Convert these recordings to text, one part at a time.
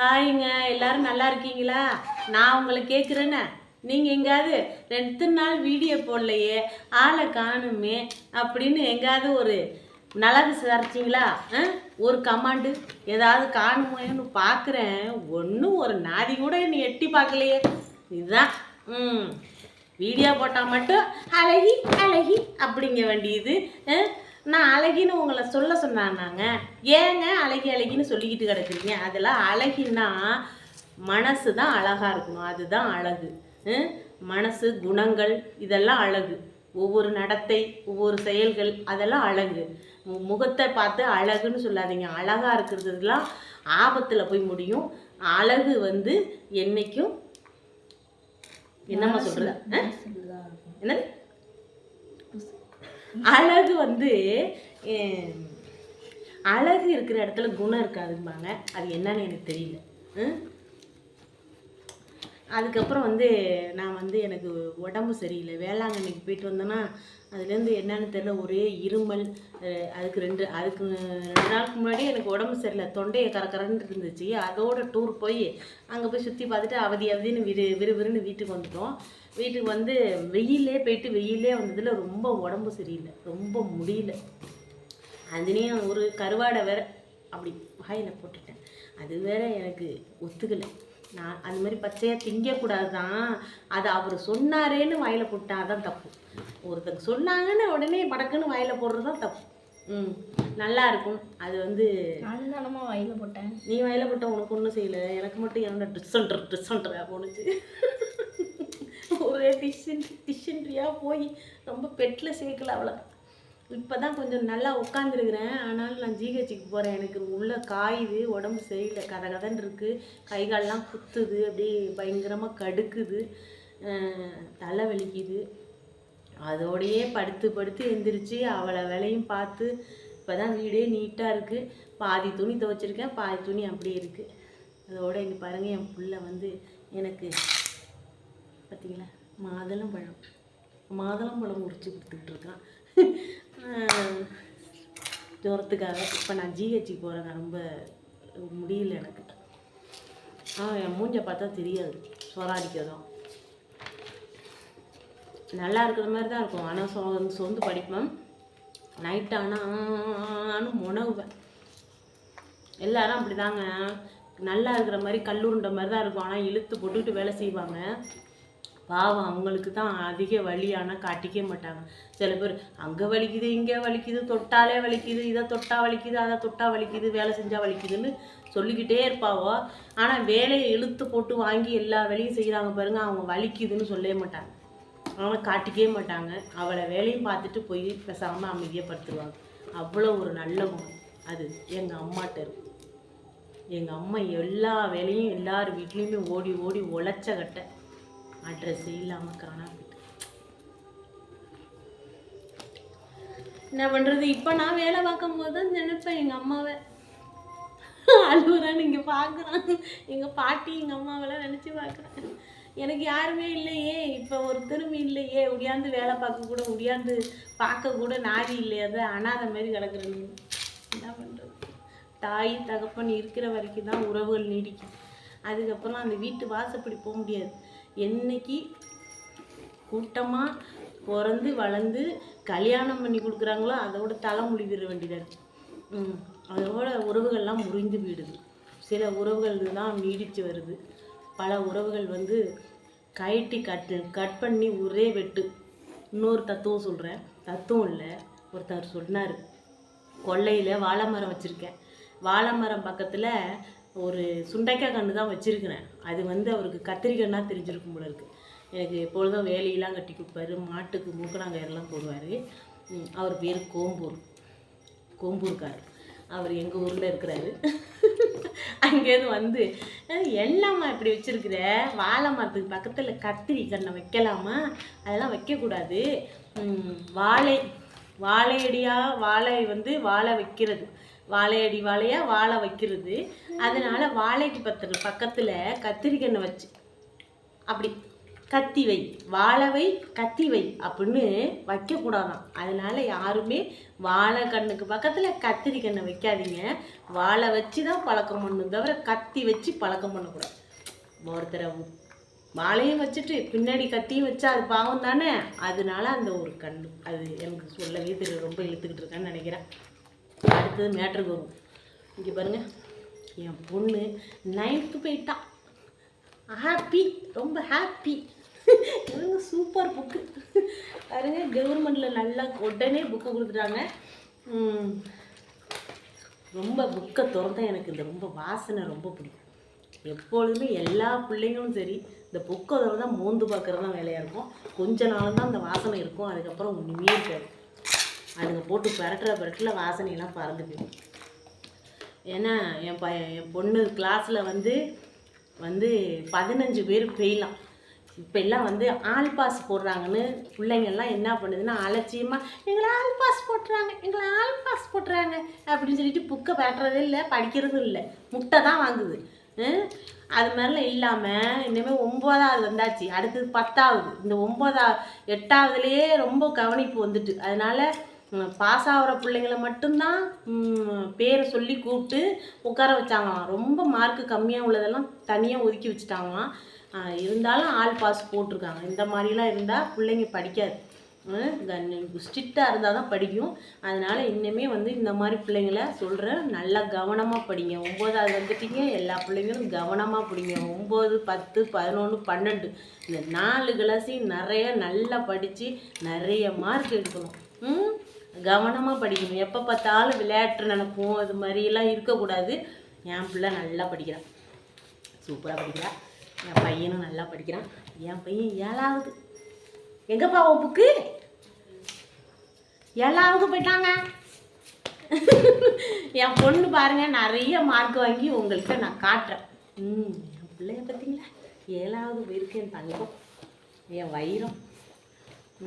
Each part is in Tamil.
ஹாய்ங்க எல்லாரும் நல்லா இருக்கீங்களா? நான் உங்களை கேட்குறேன்னு நீங்கள் எங்கேயாவது ரெண்டு நாள் வீடியோ போடலையே ஆளை காணுமே அப்படின்னு எங்கேயாவது ஒரு நல்லா விசாரிச்சிங்களா ஆ? ஒரு கமாண்டு ஏதாவது காணுமேன்னு பார்க்குறேன் ஒன்றும் ஒரு நாதி கூட என்னை எட்டி பார்க்கலையே. இதுதான். ம். வீடியோ போட்டால் மட்டும் அழகி அழகி அப்படிங்க வேண்டியது. ஆ? நான் அழகின்னு உங்களை சொல்ல சொன்னாங்க ஏங்க அழகி அழகின்னு சொல்லிக்கிட்டு கிடக்குறீங்க? அதெல்லாம் அழகின்னா மனசு தான் அழகாக இருக்கணும். அதுதான் அழகு? மனசு குணங்கள் இதெல்லாம் அழகு. ஒவ்வொரு நடத்தை ஒவ்வொரு செயல்கள் அதெல்லாம் அழகு. முகத்தை பார்த்து அழகுன்னு சொல்லாதீங்க. அழகாக இருக்கிறதுலாம் ஆபத்தில் போய் முடியும். அழகு வந்து என்னைக்கும் என்னம்மா சொல்றது? ஆ? என்னது? அழகு வந்து அழகு இருக்கிற இடத்துல குணம் இருக்காதும்பாங்க அது என்னன்னு எனக்கு தெரியல ம்? அதுக்கப்புறம் வந்து நான் வந்து எனக்கு உடம்பு சரியில்லை. வேளாங்கண்ணிக்கு போயிட்டு வந்தேன்னா அதுலேருந்து என்னென்னு தெரியல ஒரே இருமல் அதுக்கு ரெண்டு அதுக்கு ரெண்டு நாளுக்கு முன்னாடி எனக்கு உடம்பு சரியில்லை. தொண்டையை கரக்கரன்னு இருந்துச்சு. அதோட டூர் போய் அங்கே போய் சுற்றி பார்த்துட்டு அவதி அவதின்னு விறு விறுவிறுன்னு வீட்டுக்கு வந்துட்டோம். வீட்டுக்கு வந்து வெயிலே போயிட்டு வெயிலே வந்ததில் ரொம்ப உடம்பு சரியில்லை. ரொம்ப முடியல. அதுலேயும் ஒரு கருவாடை வேற அப்படி வாயில் போட்டுட்டேன். அது வேற எனக்கு ஒத்துக்கலை. நான் அது மாதிரி பச்சையாக திங்கக்கூடாது தான் அது அவர் சொன்னாரேன்னு வாயில் போட்டா தான் தப்பு. ஒருத்தங்க சொன்னாங்கன்னு உடனே படக்குன்னு வாயில் போடுறது தான் தப்பு. ம் நல்லா இருக்கும். அது வந்து நானும் தானம்மா வயல போட்டேன். நீ வாயில் போட்ட உனக்கு ஒன்றும் செய்யலை. எனக்கு மட்டும் என்ன டிஸ்ஸன்ட்ரு டிஸ்ஸன்ட்ரியாக போணுச்சு. ஒரே டிஷன் டிஷன்ட்ரியாக போய் ரொம்ப பெட்டில் சேர்க்கல அவ்வளோ இப்போ தான் கொஞ்சம் நல்லா உட்காந்துருக்குறேன் ஆனாலும் நான் ஜிஹெச்சுக்கு போகிறேன் எனக்கு உள்ளே காயுது உடம்பு சரியில்லை. கதை கதன்னு இருக்குது கைகாலெலாம் குத்துது அப்படியே பயங்கரமாக கடுக்குது. தலை வலிக்குது. அதோடையே படுத்து படுத்து எந்திரிச்சு அவளை வேலையும் பார்த்து இப்போ தான் வீடே நீட்டாக இருக்குது பாதி துணி துவைச்சிருக்கேன். பாதி துணி அப்படியே இருக்குது அதோட இங்கே பாருங்கள் என் புள்ள வந்து எனக்கு பார்த்தீங்களா மாதுளம் பழம் மாதுளம் பழம் உரிச்சு கொடுத்துக்கிட்டு இருக்கான். ஜோரத்துக்காக இப்போ நான் ஜிஹெச்சுக்கு போகிறேங்க ரொம்ப முடியல எனக்கு. ஆ என் மூஞ்ச பார்த்தா தெரியாது. சொராடிக்கதும் நல்லா இருக்கிற மாதிரி தான் இருக்கும். ஆனால் சொ சொந்து படிப்பேன். நைட் ஆனால் முனவுவேன் எல்லாரும் அப்படிதாங்க. நல்லா இருக்கிற மாதிரி கல்லுருண்ட மாதிரி தான் இருக்கும். ஆனால் இழுத்து போட்டுக்கிட்டு வேலை செய்வாங்க. பாவம் அவங்களுக்கு தான் அதிக வலி ஆனால் காட்டிக்க மாட்டாங்க. சில பேர் அங்கே வலிக்குது இங்கே வலிக்குது தொட்டாலே வலிக்குது இதை தொட்டா வலிக்குது அதை தொட்டா வலிக்குது வேலை செஞ்சால் வலிக்குதுன்னு சொல்லிக்கிட்டே இருப்பாவோ? ஆனால் வேலையை இழுத்து போட்டு வாங்கி எல்லா வேலையும் செய்கிறாங்க பாருங்கள் அவங்க வலிக்குதுன்னு சொல்லவே மாட்டாங்க. அவங்கள காட்டிக்கவே மாட்டாங்க. அவளை வேலையும் பார்த்துட்டு போய் பேசாமல் அமைதியாக படுத்துருவாங்க. அவ்வளோ ஒரு நல்ல குணம் அது எங்கள் அம்மாட்ட இருக்கும் எங்கள் அம்மா எல்லா வேலையும் எல்லார் வீட்லேயுமே ஓடி ஓடி உழைச்ச கட்ட. அட்ரஸ் இல்லாமல் காணா என்ன பண்ணுறது இப்போ நான் வேலை பார்க்கும் போது தான் நினைப்பேன் எங்கள் அம்மாவை. அழுகுறான்னு இங்கே பார்க்குறான் எங்கள் பாட்டி எங்கள் அம்மாவெல்லாம் நினச்சி பார்க்குறேன் எனக்கு யாருமே இல்லையே. இப்போ ஒரு திரும்பி இல்லையே. ஒடியாந்து வேலை பார்க்க கூட ஒடியாந்து பார்க்க கூட நாதி இல்லையே. அது அனாதை மாதிரி கிடக்குறேன் என்ன பண்ணுறது தாய் தகப்பன் இருக்கிற வரைக்கும் தான் உறவுகள் நீடிக்கும். அதுக்கப்புறம் அந்த வீட்டு வாசப்படி போக முடியாது. என்னைக்கு கூட்டமாக பிறந்து வளர்ந்து கல்யாணம் பண்ணி கொடுக்குறாங்களோ அதோட தலைமொழி விட வேண்டியதாக இருக்குது அதோட உறவுகள்லாம் முறிந்து போயிடுது. சில உறவுகள் தான் நீடித்து வருது. பல உறவுகள் வந்து கயட்டி கட் கட் பண்ணி ஒரே வெட்டு. இன்னொரு தத்துவம் சொல்கிறேன் தத்துவம் இல்லை. ஒருத்தர் சொன்னார் கொல்லையில் வாழை மரம் வச்சுருக்கேன். வாழை மரம் பக்கத்தில் ஒரு சுண்டைக்காய் கன்று தான் வச்சுருக்கிறேன். அது வந்து அவருக்கு கத்திரிக்கண்ணாக தெரிஞ்சிருக்கும் போல இருக்கு. எனக்கு எப்பொழுதும் வேலையெல்லாம் கட்டி கொடுப்பாரு. மாட்டுக்கு மூக்கணாங்கயிறெல்லாம் போடுவார். அவர் பேர் கோம்பூர். கோம்பூர்கார். அவர் எங்கள் ஊரில் இருக்கிறாரு. அங்கேருந்து வந்து என்னம்மா இப்படி வச்சிருக்கிற? வாழை மரத்துக்கு பக்கத்தில் கத்திரி கண்ணை வைக்கலாமா? அதெல்லாம் வைக்கக்கூடாது. வாழை வாழையடியாக வாழை வந்து வாழை வைக்கிறது. வாழையடி வாழையாக வாழை வைக்கிறது. அதனால் வாழைக்கு பத்திர பக்கத்தில் கத்திரிக்கண்ணை வச்சு அப்படி கத்தி வை வாழை வை கத்தி வை அப்படின்னு வைக்கக்கூடாதான் அதனால் யாருமே வாழை கண்ணுக்கு பக்கத்தில் கத்திரி கண்ணை வைக்காதீங்க. வாழை வச்சு தான் பழக்கம் பண்ணணும் தவிர கத்தி வச்சு பழக்கம் பண்ணக்கூடாது. ஒருத்தரை வாழையும் வச்சுட்டு பின்னாடி கத்தியும் வச்சா அது பாவம் தானே அதனால அந்த ஒரு கண் அது எனக்கு சொல்லவே தெரியும் ரொம்ப இழுத்துக்கிட்டு இருக்கேன்னு நினைக்கிறேன். அடுத்தது மேட்ருக்கு வரும் இங்கே பாருங்கள் என் பொண்ணு நைன்த்து போயிட்டா. ஹாப்பி ரொம்ப ஹாப்பி இவங்க சூப்பர் புக்கு பாருங்க கவர்மெண்ட்டில் நல்லா உடனே புக்கு கொடுத்துட்டாங்க. ரொம்ப புக்கை திறந்தா எனக்கு இந்த ரொம்ப வாசனை ரொம்ப பிடிக்கும். எப்பொழுதுமே எல்லா பிள்ளைங்களும் சரி இந்த புக்கை திறந்தா மோந்து பார்க்குறது தான் வேலையாக இருக்கும். கொஞ்ச நாள் தான் அந்த வாசனை இருக்கும். அதுக்கப்புறம் ஒன்றுமே இருக்காது. அதுங்க போட்டு பரட்டுற பரட்டில் வாசனையெல்லாம் பறந்து போயிடும் ஏன்னா என் ப என் பொண்ணு கிளாஸில் வந்து வந்து பதினஞ்சு பேர் ஃபெயிலாம் இப்போ எல்லாம் வந்து ஆல் பாஸ் போடுறாங்கன்னு பிள்ளைங்கள்லாம் என்ன பண்ணுதுன்னா அலட்சியமாக எங்களை ஆல் பாஸ் போட்டுறாங்க எங்களை ஆல் பாஸ் போட்டுறாங்க அப்படின்னு சொல்லிட்டு புக்கை பரட்டுறதே இல்லை படிக்கிறதும் இல்லை. முட்டை தான் வாங்குது. அது மாதிரிலாம் இல்லாமல் இனிமேல் ஒம்போதாவது வந்தாச்சு. அடுத்தது பத்தாவது. இந்த ஒம்போதா எட்டாவதுலேயே ரொம்ப கவனிப்பு வந்துட்டு. அதனால் பாஸ் ஆகிற பிள்ளைங்கள மட்டும்தான் பேரை சொல்லி கூப்பிட்டு உட்கார வச்சாங்களாம். ரொம்ப மார்க்கு கம்மியாக உள்ளதெல்லாம் தனியாக ஒதுக்கி வச்சுட்டாங்களாம். இருந்தாலும் ஆள் பாஸ் போட்டிருக்காங்க. இந்த மாதிரிலாம் இருந்தால் பிள்ளைங்க படிக்காது. ஸ்ட்ரிக்டாக இருந்தால் தான் படிக்கும். அதனால் இன்னுமே வந்து இந்த மாதிரி பிள்ளைங்கள சொல்கிறேன் நல்லா கவனமாக படிங்க. ஒம்போதாவது வந்துட்டீங்க எல்லா பிள்ளைங்களும் கவனமாக படிங்க. ஒம்பது பத்து பதினொன்று பன்னெண்டு. இந்த நாலு கிளாஸையும் நிறைய நல்லா படித்து நிறைய மார்க் எடுக்கணும். ம்? கவனமாக படிக்கணும். எப்போ பார்த்தாலும் விளையாட்டு நினைப்போம் அது மாதிரிலாம் இருக்கக்கூடாது. என் பிள்ளை நல்லா படிக்கிறான். சூப்பராக படிக்கிறான். என் பையனும் நல்லா படிக்கிறான். என் பையன் ஏழாவது. எங்கப்பா உன் புக்கு ஏழாவது போயிட்டாங்க. என் பொண்ணு பாருங்க நிறைய மார்க் வாங்கி உங்கள்கிட்ட நான் காட்டுறேன். ம் என் பிள்ளைய பார்த்தீங்களா? ஏழாவது போயிருக்கு என் தங்கம் என் வைரம்.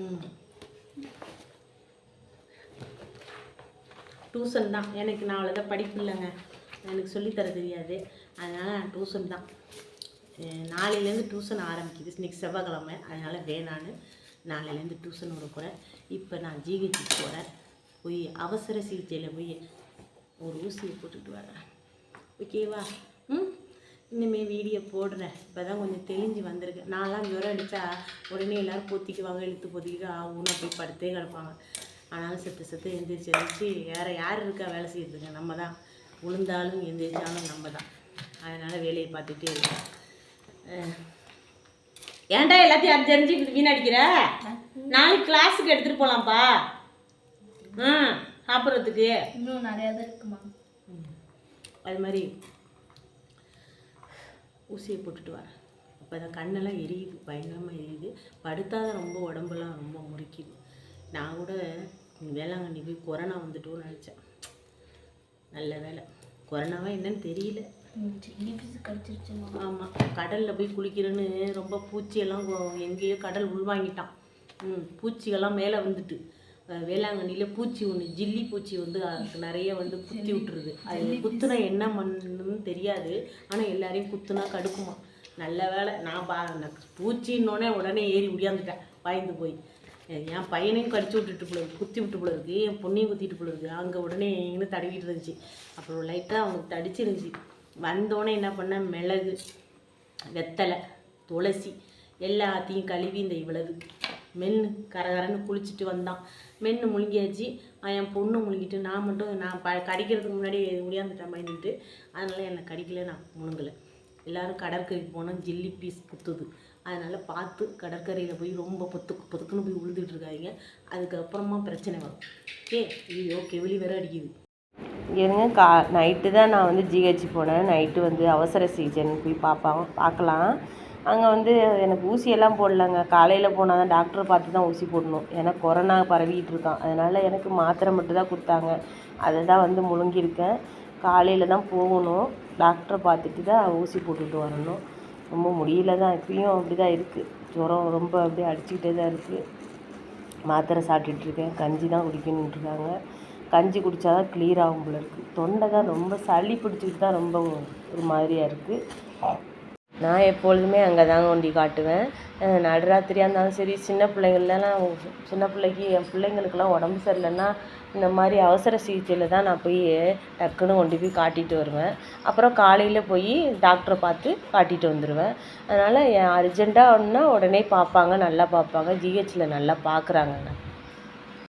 ம். டியூஷன் தான். எனக்கு நான் அவ்வளோதான் படிப்பு இல்லைங்க. எனக்கு சொல்லித்தர தெரியாது. அதனால் நான் டியூஷன் தான். நாளையிலேருந்து டியூஷன் ஆரம்பிக்குது. இன்றைக்கி செவ்வாய்க்கிழமை. அதனால் வேணான்னு நாளையிலேருந்து டியூஷன் விட இப்போ நான் ஜிஹெச்சுக்கு போகிறேன் போய் அவசர சிகிச்சையில் போய் ஒரு ஊசியை போட்டுட்டு வரேன். ஓகேவா ம்? இனிமேல் வீடியோ போடுறேன். இப்போ தான் கொஞ்சம் தெளிஞ்சு வந்திருக்கு. நான்லாம் ஜுரம் அடித்தா உடனே எல்லோரும் பொத்திக்குவாங்க இழுத்து பொத்திக்கிட்டு ஆகும்னு போய் படுத்தே கிடப்பாங்க. ஆனாலும் செத்து செத்து எந்திரிச்சு எந்திரிச்சு வேறு யார் இருக்கா வேலை செய்யறதுங்க? நம்ம தான் விழுந்தாலும் எந்திரிச்சாலும் நம்ம தான் அதனால் வேலையை பார்த்துட்டே இருக்கேன் அஹ். ஏன்டா எல்லாத்தையும் அது தெரிஞ்சு வீணடிக்கிற? நாளைக்கு கிளாஸுக்கு எடுத்துகிட்டு போகலாம்ப்பா ம் சாப்பிட்றதுக்கு. இன்னும் நிறையா தான் இருக்குமா? அது மாதிரி ஊசியை போட்டுட்டு வரேன் அப்போ அந்த கண்ணெல்லாம் எரியுது பயங்கரமாக எரியுது. படுத்தாதான் ரொம்ப உடம்பெல்லாம் ரொம்ப முறிக்குது. நான் கூட வேளாங்கண்ணி போய் கொரோனா வந்துட்டோன்னு நினச்சேன். நல்ல வேலை. கொரோனாவா என்னன்னு தெரியல. ஆமாம் கடலில் போய் குளிக்கிறேன்னு ரொம்ப பூச்சியெல்லாம் எங்கேயோ கடல் உள்வாங்கிட்டான். ம் பூச்சிகள்லாம் மேலே வந்துட்டு. வேளாங்கண்ணியில் பூச்சி ஒன்று ஜில்லி பூச்சி வந்து அதுக்கு நிறைய வந்து குத்தி விட்டுருது. அது குத்துனா என்ன பண்ணுன்னு தெரியாது. ஆனால் எல்லாரையும் குத்துனா கடுக்குமா. நல்ல வேலை. நான் பா பூச்சின்னொடனே உடனே ஏறி உடியாந்துட்டேன் பயந்து போய். என் பையனையும் கடிச்சு விட்டுட்டு போல குத்தி விட்டு போல இருக்கு என் பொண்ணையும் குத்திட்டு போல இருக்கு. அங்கே உடனே எங்கன்னு தடவிட்டு இருந்துச்சு. அப்புறம் லைட்டாக அவனுக்கு தடிச்சிருந்துச்சு வந்தோடனே என்ன பண்ணேன் மிளகு வெத்தலை துளசி எல்லாத்தையும் கழுவி இந்த இவ்வளவு. மென்று கரகரன்னு குளிச்சுட்டு வந்தான். மென்று முழுங்கியாச்சு. என் பொண்ணு முழுங்கிட்டு நான் மட்டும் நான் ப கடிக்கிறதுக்கு முன்னாடி முடியாந்துட்டேன் பயந்துட்டு. அதனால் என்னை கடிக்கல நான் முழுங்கலை. எல்லாரும் கடற்கரைக்கு போனால் ஜில்லி பீஸ் குத்துது. அதனால் பார்த்து கடற்கரையில் போய் ரொம்ப பொத்துக்கு பொத்துக்குன்னு போய் உழுதுட்டு இருக்காதீங்க அதுக்கப்புறமா பிரச்சனை வரும். ஓகே? ஐயோ கெவிலி வேற அடிக்குது. இருங்க கா நைட்டு தான் நான் வந்து ஜிஹெச் போனேன். நைட்டு வந்து அவசர சிகிச்சைன்னு போய் பார்ப்பாங்க பார்க்கலாம் அங்கே வந்து எனக்கு ஊசியெல்லாம் போடலங்க. காலையில் போனால் தான் டாக்டரை பார்த்து தான் ஊசி போடணும். ஏன்னா கொரோனா பரவிட்டு இருக்கான். அதனால் எனக்கு மாத்திரை மட்டும் தான் கொடுத்தாங்க. அதை தான் வந்து முழுங்கியிருக்கேன். காலையில் தான் போகணும். டாக்டரை பார்த்துட்டு தான் ஊசி போட்டுட்டு வரணும். ரொம்ப முடியல தான் இப்பயும் அப்படி தான் இருக்குது ஜுரம் ரொம்ப அப்படியே அடிச்சுக்கிட்டே தான் இருக்குது மாத்திரை சாப்பிட்டுட்ருக்கேன். கஞ்சி தான் குடிக்கணுன்ட்ருக்காங்க கஞ்சி குடித்தா தான் க்ளியர் ஆகும் போல இருக்குது தொண்டை தான் ரொம்ப சளி பிடிச்சிக்கிட்டு தான் ரொம்ப ஒரு மாதிரியாக இருக்குது நான் எப்பொழுதுமே அங்கே தாங்க கொண்டி காட்டுவேன். நடுராத்திரியாக இருந்தாலும் சரி சின்ன பிள்ளைங்கள்லாம் சின்ன பிள்ளைக்கு என் பிள்ளைங்களுக்கெல்லாம் உடம்பு சரியில்லைன்னா இந்த மாதிரி அவசர சிகிச்சையில் தான் நான் போய் டக்குன்னு கொண்டு போய் காட்டிட்டு வருவேன். அப்புறம் காலையில் போய் டாக்டரை பார்த்து காட்டிட்டு வந்துடுவேன் அதனால் அர்ஜெண்ட்டாக ஒன்றுனா உடனே பார்ப்பாங்க நல்லா பார்ப்பாங்க. ஜிஹெச்சில் நல்லா பார்க்குறாங்க